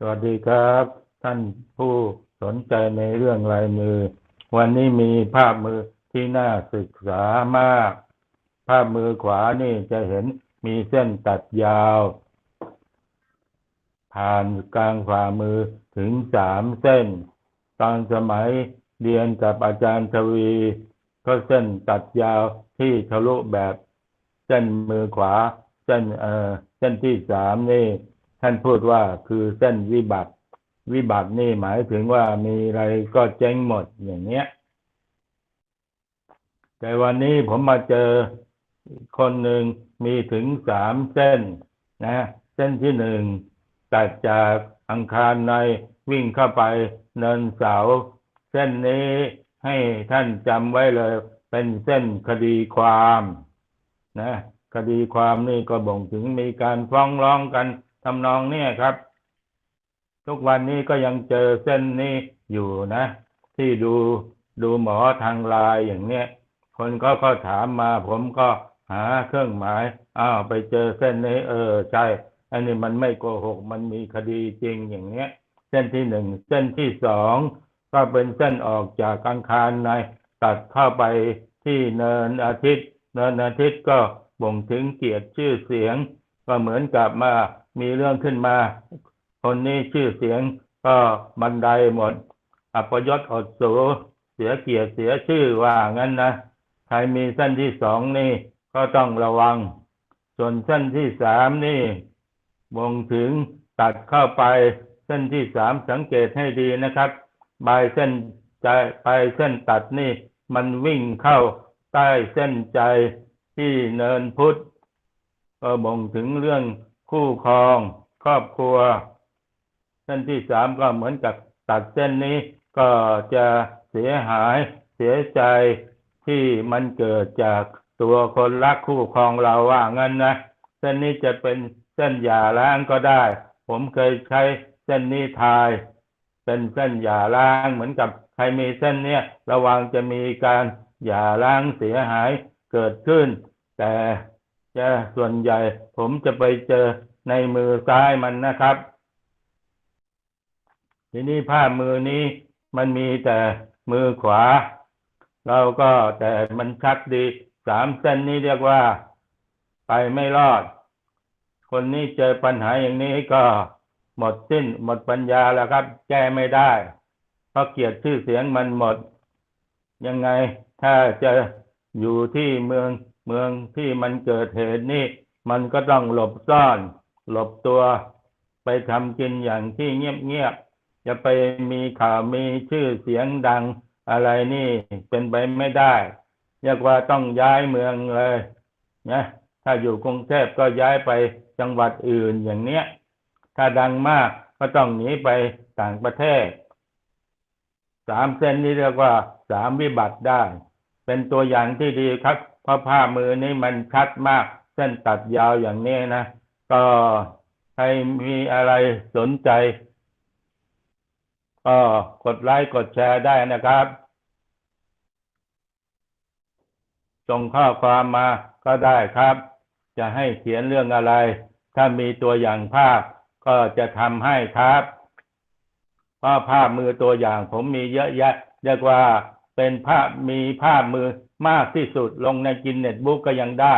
สวัสดีครับ ท่านผู้สนใจในเรื่องลายมือ วันนี้มีภาพมือที่น่าศึกษามาก ภาพมือขวานี่จะเห็นมีเส้นตัดยาว ผ่านกลางฝ่ามือถึงสามเส้น ตอนสมัยเรียนกับอาจารย์ทวี ก็เส้นตัดยาวที่ทะลุแบบ เส้นมือขวา เส้นเอ่อเส้นที่สามนี่ ท่านพูดว่าคือเส้นวิบัติ วิบัตินี่หมายถึงว่ามีอะไรก็เจ๊งหมดอย่างเนี้ย แต่วันนี้ผมมาเจอคนหนึ่งมีถึงสามเส้นนะ เส้นที่หนึ่งตัดจากอังคารในวิ่งเข้าไปเนินเสา เส้นนี้ให้ท่านจำไว้เลย เป็นเส้นคดีความ นะ คดีความนี่ก็บ่งถึงมีการฟ้องร้องกัน ทำนองเนี่ยครับ ทุกวันนี้ก็ยังเจอเส้นนี้อยู่นะ ที่ดูดูหมอทางไลน์อย่างเนี้ยคนก็ก็ถามมา ผมก็หาเครื่องหมายอ้าวไปเจอเส้นนี้เออใช่อันนี้มันไม่โกหก มันมีคดีจริงอย่างเนี้ย เส้นที่หนึ่งเส้นที่สองก็เป็นเส้นออกจากกังคารในตัดเข้าไปที่เนินอาทิตย์ เนินอาทิตย์ก็บ่งถึงเกียรติชื่อเสียง ก็เหมือนกับมามีเรื่องขึ้นมา คนนี้ชื่อเสียงก็บันไดหมด อัปยศอดสูเสียเกียรติเสียชื่อว่างั้นนะใครมีเส้นที่สองนี่ก็ต้องระวัง ส่วนเส้นที่สามนี่บ่งถึงตัดเข้าไปเส้นที่สามสังเกตให้ดีนะครับปลายเส้นใจปลายเส้นตัดนี่ มันวิ่งเข้าใต้เส้นใจที่เนินพุทธ ก็บ่งถึงเรื่องคู่ครองครอบครัว เส้นที่สามก็เหมือนกับตัดเส้นนี้ก็จะเสียหายเสียใจที่มันเกิดจากตัวคนรักคู่ครองเราว่างั้นนะ เส้นนี้จะเป็นเส้นหย่าร้างก็ได้ ผมเคยใช้เส้นนี้ทาย เป็นเส้นหย่าร้างเหมือนกับใครมีเส้นเนี้ยระวังจะมีการหย่าร้างเสียหายเกิดขึ้น แต่ จะส่วนใหญ่ ผมจะไปเจอในมือซ้ายมันนะครับ ทีนี้ผ้ามือนี้มันมีแต่มือขวา เราก็แต่มันชัดดีสามเส้นนี้เรียกว่า ไปไม่รอด คนนี้เจอปัญหาอย่างนี้ก็หมดสิ้นหมดปัญญาแล้วครับ แก้ไม่ได้ เพราะเกียรติชื่อเสียงมันหมด ยังไงถ้าจะอยู่ที่เมือง เมืองที่มันเกิดเหตุนี่มันก็ต้องหลบซ่อน หลบตัว ไปทำกินอย่างที่เงียบๆจะไปมีข่าวมีชื่อเสียงดังอะไรนี่เป็นไปไม่ได้เรียกว่าต้องย้ายเมืองเลยนะถ้าอยู่กรุงเทพก็ย้ายไปจังหวัดอื่นอย่างเนี้ย ถ้าดังมากก็ต้องหนีไปต่างประเทศ สามเส้นนี้เรียกว่าสามวิบัติได้ เป็นตัวอย่างที่ดีครับ เพราะผ้ามือนี้มันชัดมาก เส้นตัดยาวอย่างนี้นะ ก็ใครมีอะไรสนใจ ก็กดไลค์กดแชร์ได้นะครับส่งข้อความมาก็ได้ครับ จะให้เขียนเรื่องอะไร ถ้ามีตัวอย่างภาพ ก็จะทำให้ครับเพราะภาพมือตัวอย่างผมมีเยอะแยะเรียกว่าเป็นภาพมีภาพมือ มากที่สุดลงในกินเน็ตบุ๊กก็ยังได้